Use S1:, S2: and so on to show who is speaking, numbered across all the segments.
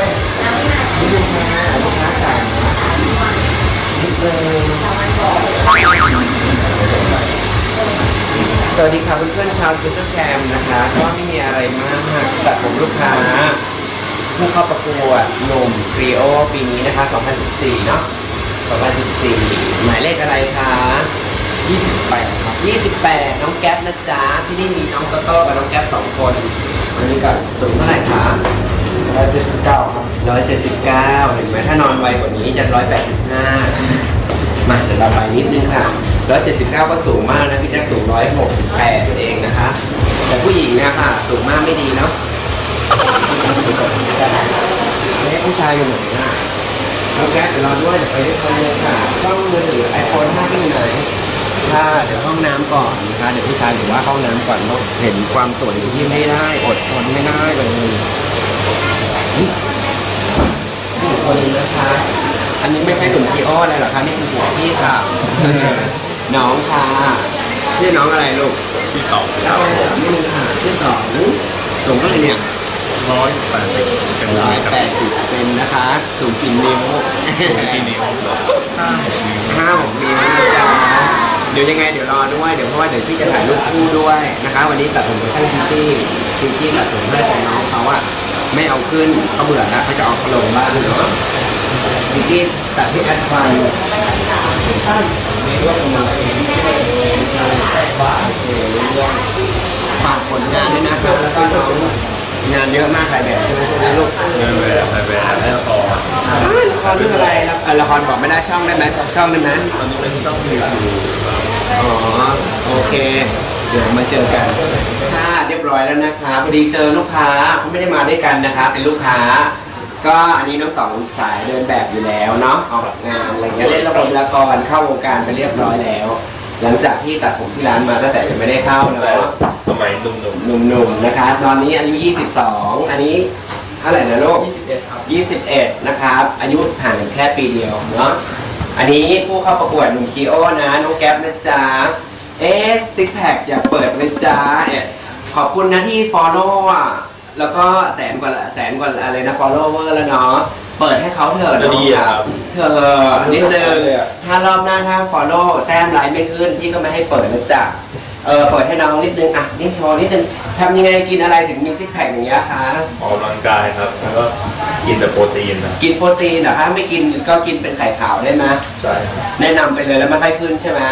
S1: นิดนึงค่ะลูกค้าจ๋านิดนึงสวัสดีค่ะเพื่อนๆชาวโซเชียลแคมนะคะ ก็ไม่มีอะไรมากแต่ผมลูกค้าผู้เข้าประกวดหนุ่มครีโอปีนี้นะคะ 2014 เนาะ2014 หมายเลขอะไรคะ28 ครับ 28 น้องแก๊ปนะจ๊ะ ที่นี่มีน้องโตโต้กับน้องแก๊ปสองคนวันนี้ก็สูงเท่าไหร่คะ
S2: 179ครับ
S1: 179เห็นไหมถ้านอนไวกว่านี้จะ185มาเดี๋ยวเราไปนิดนึงค่ะ179ก็สูงมากนะพี่แจ๊คสูง168เองนะคะ แต่ผู้หญิงเนี่ยค่ะ สูงมากไม่ดีเนาะเอ๊ะผู้ชายอยู่ไหนอะน้องแก๊ปเดี๋ยวรอด้วยเดี๋ยวไปด้วยกันเลยค่ะกล้องมือถือไอโฟน5ที่ไหนค่ะเดี๋ยวห้องน้ำก่อนนะคะเดี๋ยวผู้ชายหรือว่าห้องน้ำก่อนเนาะเห็นความสวยที่ไม่ได้อดทนไม่ได้เลย คนนึงนะคะ อันนี้ไม่ใช่หนุ่มพีโออะไรหรอคะนี่คือหัวพี่ค่ะน้องค่ะ ชื่อน้องอะไรลูก
S2: ที่สอง
S1: แล้วนี่นึงค่ะชื่อสองสูงเท่าไหร่เนี่ย
S2: ร้อยแปดสิบเป็น
S1: ร้
S2: ร้
S1: อ
S2: อยย
S1: แปดสิบเซนนะคะ สูงกี่นิ้ว
S2: ที่นิ้วห้าหกนิ้ว
S1: ห้าหกนิ้วนะจ๊ะเดี๋ยวยังไงเดี๋ยวรอด้วย เดี๋ยวเพราะว่าเดี๋ยวพี่จะถ่ายรูปคู่ด้วยนะคะ วันนี้ตัดผมกับช่างพิตตี้พิตตี้ตัดผมให้แต่น้องเขาอะ ไม่เอาขึ้นเขาเบื่อแล้วเขาจะเอาเขาลงบ้างเนาะพิตตี้ตัดที่แอดฟันนี่ว่าเป็นอะไรเองฝากผลงานด้วยนะครับแล้วก็น้องงานเยอะมากหลายแบบใช่ไหมใช่ไหมลูก
S2: เงินแบบแบบแบบแล้วต่อ
S1: ละครเรื่องอะไรละอะละครบอกไม่ได้ช่องได้ไหมช่องได้ไหม
S2: ตอนนี้เป็นต้องมีอยู่
S1: อ๋อโอเค เดี๋ยวมาเจอกันค่ะเรียบร้อยแล้วนะคะพอดีเจอลูกค้าเขาไม่ได้มาด้วยกันนะคะ เป็นลูกค้า ก็อันนี้น้องต่องสายเดินแบบอยู่แล้วเนาะออกงานอะไรเงี้ยเล่นละครละครเข้าวงการไปเรียบร้อยแล้ว หลังจากที่ตัดผมที่ร้านมาตั้งแต่ยังไม่ได้เข้า
S2: แต่
S1: เนาะ
S2: สมัยหนุ่ม
S1: หนุ่มๆนะคะ ตอนนี้อายุ 22 อันนี้เท่าไหร่นะลูก
S2: 21ครับ
S1: 21 นะครับ อายุห่างกันแค่ปีเดียวเนาะอันนี้ผู้เข้าประกวดหนุ่มคีโอนะน้องแก๊ปนะจ๊ะ เอ๊ะซิกแพคอยากเปิดไหมจ๊ะเอ๊ะขอบคุณนะที่ follow อะ แล้วก็แสนกว่าแสนกว่าอะไรนะ follower แล้วเนาะ เปิดให้เขาเถอะ
S2: จะ
S1: เนาะ
S2: ดีอะครับ
S1: เธอนิดนึงถ้ารอบหน้าถ้า follow แต้มไลค์ไม่ขึ้นพี่ก็ไม่ให้เปิดนะจ๊ะเออเปิดให้น้องนิดนึงอะนี่โชว์นิดนึงทำยังไงกินอะไรถึงมีซิกแพคอย่างเงี้ยคะ
S2: ออกกำลังกายครับ แล้วก็กินแต่โปรตีนนะ
S1: กินโปรตีนเหรอคะไม่กินก็กินเป็นไข่ขาวได้ไหม
S2: ใช่ครับ
S1: แนะนำไปเลยแล้วไม่ค่อยขึ้นใช่ไหม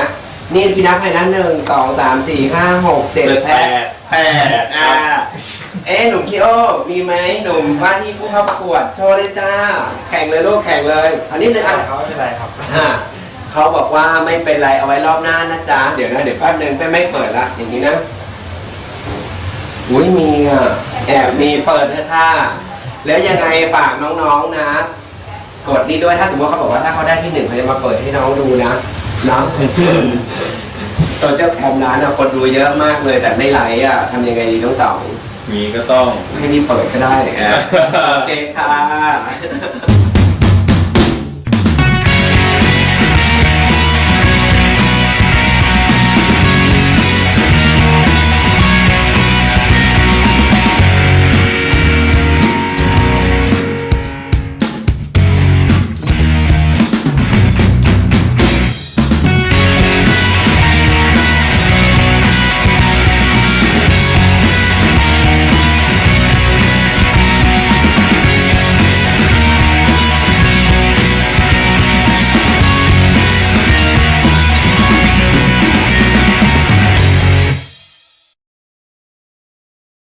S1: นี่พี่นับให้นะหนึ่งสองสามสี่ห้าหกเจ็ดแปดแปดอ่าเอ๊ะหนุ่มพี่โอมีไหมหนุ่มว่าที่ผู้เข้าประกวดโชว์เลยจ้า แข่งเลยลูกแข่งเลยอันนี้หนึ่งอะ
S2: เขาไม่เป็นไรครับ
S1: อ่าเขาบอกว่าไม่เป็นไรเอาไว้รอบหน้านะจ๊ะเดี๋ยวนะเดี๋ยวแป๊บนึงไม่ไม่เปิดละอย่างนี้นะอุ้ยมีอะแอบมีเปิดนะค่ะแล้วยังไงฝากน้องๆนะ กดนี้ด้วยถ้าสมมติเขาบอกว่าถ้าเขาได้ที่หนึ่งเขาจะมาเปิดให้น้องดูนะเนะโซเชียลแคมร้านอะคนดูเยอะมากเลยแต่ไม่ไลค์อะทำยังไงดีน้องเต่า
S2: มีก็ต้อง
S1: ให้มีเปิดก็ได้อะโอเคค่ะ